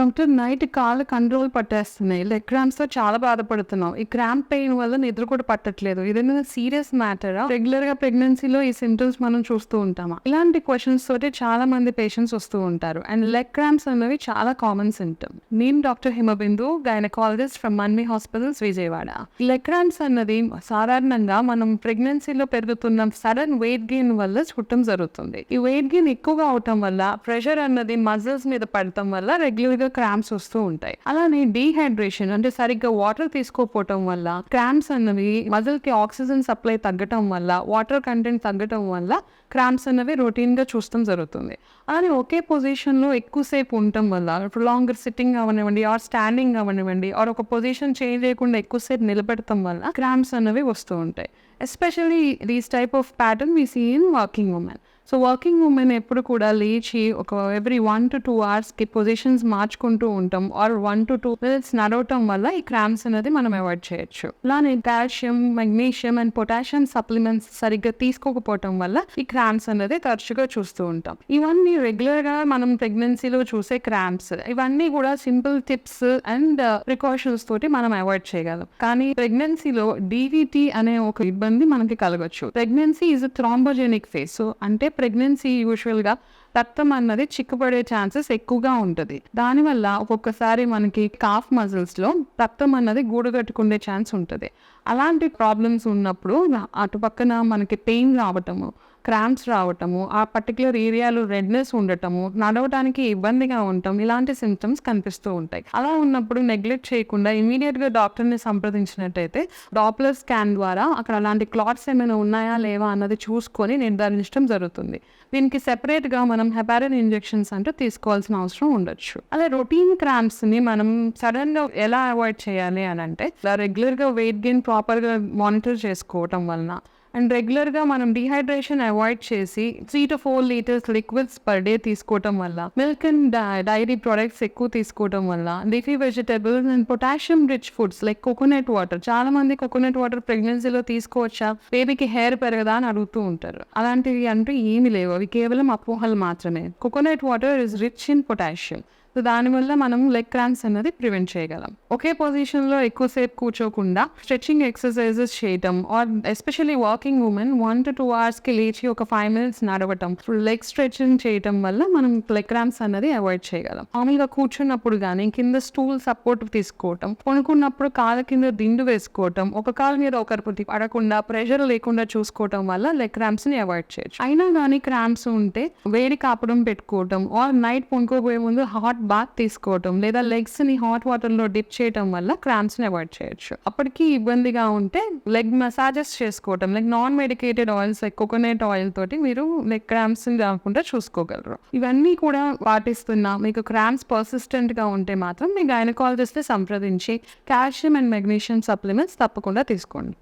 Doctor night కాళ్ళు control పట్టేస్తున్నాయి. Leg క్రాంప్స్తో చాలా బాధపడుతున్నాం. ఈ క్రాంప్ పెయిన్ వల్ల నిద్ర కూడా పట్టట్లేదు. ఇదేమైనా సీరియస్ మ్యాటరా? రెగ్యులర్గా ప్రెగ్నెన్సీలో ఈ సిమ్టమ్స్ మనం చూస్తూ ఉంటామా? ఇలాంటి క్వశ్చన్స్ తోటి చాలా మంది పేషెంట్స్ వస్తూ ఉంటారు. అండ్ లెగ్ క్రాంప్స్ అనేవి చాలా కామన్ సింటమ్. నేను doctor Himabindu gynaecologist from Manvi hospitals Vijayawada. Leg cramps అన్నది సాధారణంగా మనం ప్రెగ్నెన్సీలో పెరుగుతున్న సడన్ వెయిట్ గెయిన్ వల్ల చుట్టం జరుగుతుంది. ఈ వెయిట్ గెయిన్ ఎక్కువగా అవటం వల్ల ప్రెషర్ అన్నది మజిల్స్ మీద పడటం వల్ల రెగ్యులర్గా క్రాంప్స్ వస్తూ ఉంటాయి. అలానే డీహైడ్రేషన్ అంటే సరిగ్గా వాటర్ తీసుకోకపోవటం వల్ల క్రాంప్స్ అన్నవి మజిల్కి ఆక్సిజన్ సప్లై తగ్గటం వల్ల వాటర్ కంటెంట్ తగ్గటం వల్ల క్రాంప్స్ అనేవి రొటీన్గా చూస్తాం జరుగుతుంది. అలానే ఒకే పొజిషన్లో ఎక్కువసేపు ఉండటం వల్ల లాంగర్ సిట్టింగ్ అవనివ్వండి ఆర్ స్టాండింగ్ అవనివ్వండి ఆర్ ఒక పొజిషన్ చేంజ్ చేయకుండా ఎక్కువసేపు నిలబెడతాం వల్ల క్రామ్స్ అనేవి వస్తూ ఉంటాయి. Especially these type of pattern we see in working women so working women ఎప్పుడు కూడా లేచి ఒక ఎవ్రీ వన్ టు టూ అవర్స్కి పొజిషన్స్ మార్చుకుంటూ ఉంటాం. Or one to two minutes నడవటం వల్ల ఈ క్రాంప్స్ అనేది మనం అవాయిడ్ చేయొచ్చు. అలానే calcium magnesium and potassium supplements సరిగ్గా తీసుకోకపోవటం వల్ల ఈ క్రాంప్స్ అనేది తరచుగా చూస్తూ ఉంటాం. ఇవన్నీ రెగ్యులర్గా మనం ప్రెగ్నెన్సీలో చూసే క్రాంప్స్ ఇవన్నీ కూడా సింపుల్ టిప్స్ అండ్ ప్రికాషన్స్ తోటి మనం అవాయిడ్ చేయగలం. కానీ ప్రెగ్నెన్సీలో డీవీటీ అనే ఒక ఇబ్బంది మనకి కలగచ్చు. Pregnancy is thrombogenic phase so అంటే ప్రెగ్నెన్సీ యూజువల్గా రక్తం అన్నది చిక్కుపడే ఛాన్సెస్ ఎక్కువగా ఉంటుంది. దానివల్ల ఒక్కొక్కసారి మనకి కాఫ్ మజిల్స్లో రక్తం అన్నది గూడగట్టుకునే ఛాన్స్ ఉంటుంది. అలాంటి ప్రాబ్లమ్స్ ఉన్నప్పుడు అటుపక్కన మనకి పెయిన్ రావటము క్రాంప్స్ రావటము ఆ పర్టికులర్ ఏరియాలో రెడ్నెస్ ఉండటము నడవడానికి ఇబ్బందిగా ఉండటం ఇలాంటి సిమ్టమ్స్ కనిపిస్తూ ఉంటాయి. అలా ఉన్నప్పుడు నెగ్లెక్ట్ చేయకుండా ఇమీడియట్గా డాక్టర్ని సంప్రదించినట్టయితే డాప్లర్ స్కాన్ ద్వారా అక్కడ అలాంటి క్లాట్స్ ఏమైనా ఉన్నాయా లేవా అన్నది చూసుకొని నిర్ధారించడం జరుగుతుంది. దీనికి సెపరేట్గా మనం హెపారిన్ ఇంజెక్షన్స్ అంటూ తీసుకోవాల్సిన అవసరం ఉండొచ్చు. అలా రొటీన్ క్రాంప్స్ని మనం సడన్గా ఎలా అవాయిడ్ చేయాలి అని అంటే రెగ్యులర్గా వెయిట్ గెయిన్ ప్రాపర్గా మానిటర్ చేసుకోవటం వలన అండ్ రెగ్యులర్గా మనం డిహైడ్రేషన్ అవాయిడ్ చేసి three to four litres liquids per day తీసుకోవటం వల్ల మిల్క్ అండ్ డైరీ ప్రొడక్ట్స్ ఎక్కువ తీసుకోవటం వల్ల leafy vegetables and potassium rich foods like coconut water చాలా మంది కోకోనట్ వాటర్ ప్రెగ్నెన్సీలో తీసుకోవచ్చా? బేబీకి హెయిర్ పెరగదా అని అడుగుతూ ఉంటారు. అలాంటివి అంటూ ఏమీ లేవు. అవి కేవలం అపోహలు మాత్రమే. Coconut water is rich in potassium so దానివల్ల మనం లెగ్ క్రాంప్స్ అనేది ప్రివెంట్ చేయగలం. ఒకే పొజిషన్లో ఎక్కువసేపు కూర్చోకుండా స్ట్రెచింగ్ ఎక్సర్సైజెస్ చేయటం or especially walking women one to two అవర్స్కి లేచి ఒక ఫైవ్ మినిట్స్ నడవటం లెగ్ స్ట్రెచింగ్ చేయటం వల్ల మనం లెగ్ క్రాంప్స్ అనేది అవాయిడ్ చేయగలం. మామూలుగా కూర్చున్నప్పుడు కానీ కింద స్టూల్ సపోర్ట్ తీసుకోవటం కొనుక్కున్నప్పుడు కాళ్ళ కింద దిండు వేసుకోవటం ఒక కాలు మీద ఒకరి పడకుండా ప్రెషర్ లేకుండా చూసుకోవటం వల్ల లెగ్ క్రాంప్స్ని అవాయిడ్ చేయొచ్చు. అయినా కానీ క్రాంప్స్ ఉంటే వేడి కాపడం పెట్టుకోవటం ఆర్ నైట్ పొనుకోబోయే ముందు హాట్ బాత్ తీసుకోవటం లేదా లెగ్స్ని హాట్ వాటర్లో డిప్ చేయటం వల్ల క్రాంప్స్ని అవాయిడ్ చేయొచ్చు. అప్పటికి ఇబ్బందిగా ఉంటే లెగ్ మసాజెస్ చేసుకోవటం like non medicated oils like coconut oil తోటి మీరు లెగ్ క్రాంప్స్ రాకుండా చూసుకోగలరు. ఇవన్నీ కూడా పాటిస్తున్నా మీకు క్రాంప్స్ పర్సిస్టెంట్గా ఉంటే మాత్రం మీ గైనకాలజిస్ట్ సంప్రదించి కాల్షియం అండ్ మెగ్నీషియం సప్లిమెంట్స్ తప్పకుండా తీసుకోండి.